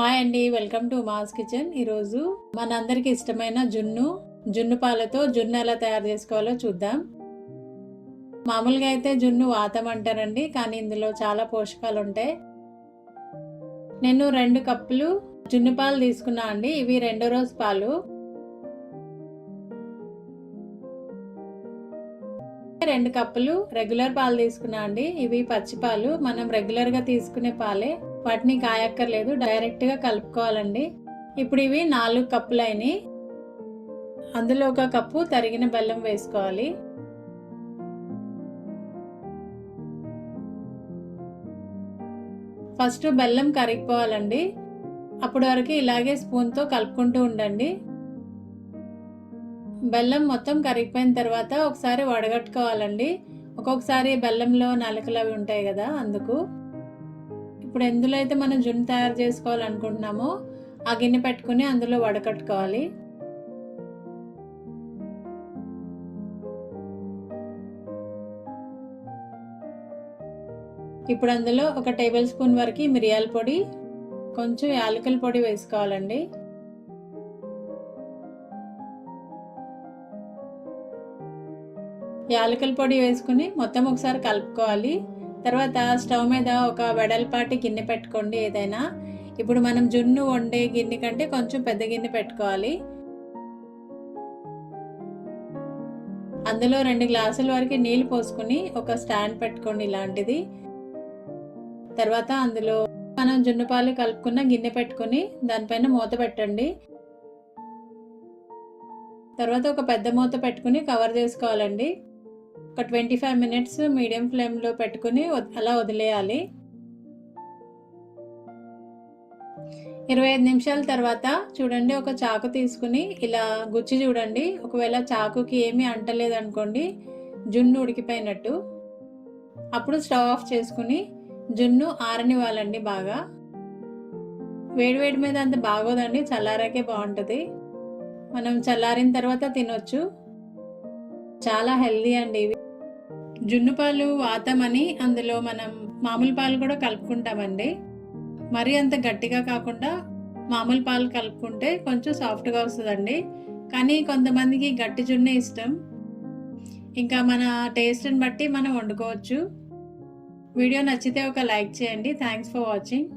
Hi అండి welcome to mass kitchen. ఈరోజు మనందరికి ఇష్టమైన జున్ను జున్ను పాలతో జున్ను ఎలా తయారు చేసుకోవాలో చూద్దాం. మామూలుగా అయితే జున్ను వాతం అంటారండి కానీ ఇందులో చాలా పోషకాలు ఉంటాయి. నేను రెండు కప్పులు జున్ను పాలు తీసుకున్నా అండి ఇవి రెండో రోజు పాలు. రెండు కప్పులు రెగ్యులర్ పాలు తీసుకున్నా అండి ఇవి పచ్చి పాలు. మనం రెగ్యులర్గా తీసుకునే పాలే. వాటిని కాయక్కర్లేదు డైరెక్ట్గా కలుపుకోవాలండి. ఇప్పుడు ఇవి నాలుగు కప్పులు అయినాయి అందులో ఒక కప్పు తరిగిన బెల్లం వేసుకోవాలి. ఫస్ట్ బెల్లం కరిగిపోవాలండి. అప్పటి వరకు ఇలాగే స్పూన్తో కలుపుకుంటూ ఉండండి. బెల్లం మొత్తం కరిగిపోయిన తర్వాత ఒకసారి వడగట్టుకోవాలండి. ఒక్కొక్కసారి బెల్లంలో నలకలు అవి ఉంటాయి కదా అందుకు. ఇప్పుడు ఎందులో అయితే మనం జున్ను తయారు చేసుకోవాలనుకుంటున్నామో ఆ గిన్నె పెట్టుకుని అందులో వడకట్టుకోవాలి. ఇప్పుడు అందులో ఒక టేబుల్ స్పూన్ వరకు మిరియాల పొడి కొంచెం యాలకుల పొడి వేసుకోవాలండి. యాలకుల పొడి వేసుకుని మొత్తం ఒకసారి కలుపుకోవాలి. తర్వాత స్టవ్ మీద ఒక వెడల్పాటి గిన్నె పెట్టుకోండి ఏదైనా. ఇప్పుడు మనం జున్ను వండే గిన్నె కంటే కొంచెం పెద్ద గిన్నె పెట్టుకోవాలి. అందులో రెండు గ్లాసుల వరకు నీళ్ళు పోసుకుని ఒక స్టాండ్ పెట్టుకోండి ఇలాంటిది. తర్వాత అందులో మనం జున్ను పాలు కలుపుకున్న గిన్నె పెట్టుకుని దానిపైన మూత పెట్టండి. తర్వాత ఒక పెద్ద మూత పెట్టుకుని కవర్ చేసుకోవాలండి. ఒక ట్వంటీ ఫైవ్ మినిట్స్ మీడియం ఫ్లేమ్లో పెట్టుకుని అలా వదిలేయాలి. ఇరవై ఐదు నిమిషాల తర్వాత చూడండి ఒక చాకు తీసుకుని ఇలా గుచ్చి చూడండి. ఒకవేళ చాకుకి ఏమీ అంటలేదు అనుకోండి జున్ను ఉడికిపోయినట్టు. అప్పుడు స్టవ్ ఆఫ్ చేసుకుని జున్ను ఆరనివ్వాలండి బాగా. వేడివేడి మీద అంత బాగోదండి చల్లారాకే బాగుంటుంది. మనం చల్లారిన తర్వాత తినొచ్చు. చాలా హెల్దీ అండి ఇవి. జున్ను పాలు వాతమని అందులో మనం మామూలు పాలు కూడా కలుపుకుంటామండి. మరీ అంత గట్టిగా కాకుండా మామూలు పాలు కలుపుకుంటే కొంచెం సాఫ్ట్గా వస్తుందండి. కానీ కొంతమందికి గట్టి జున్నే ఇష్టం. ఇంకా మన టేస్ట్ని బట్టి మనం వండుకోవచ్చు. వీడియో నచ్చితే ఒక లైక్ చేయండి. Thanks for watching.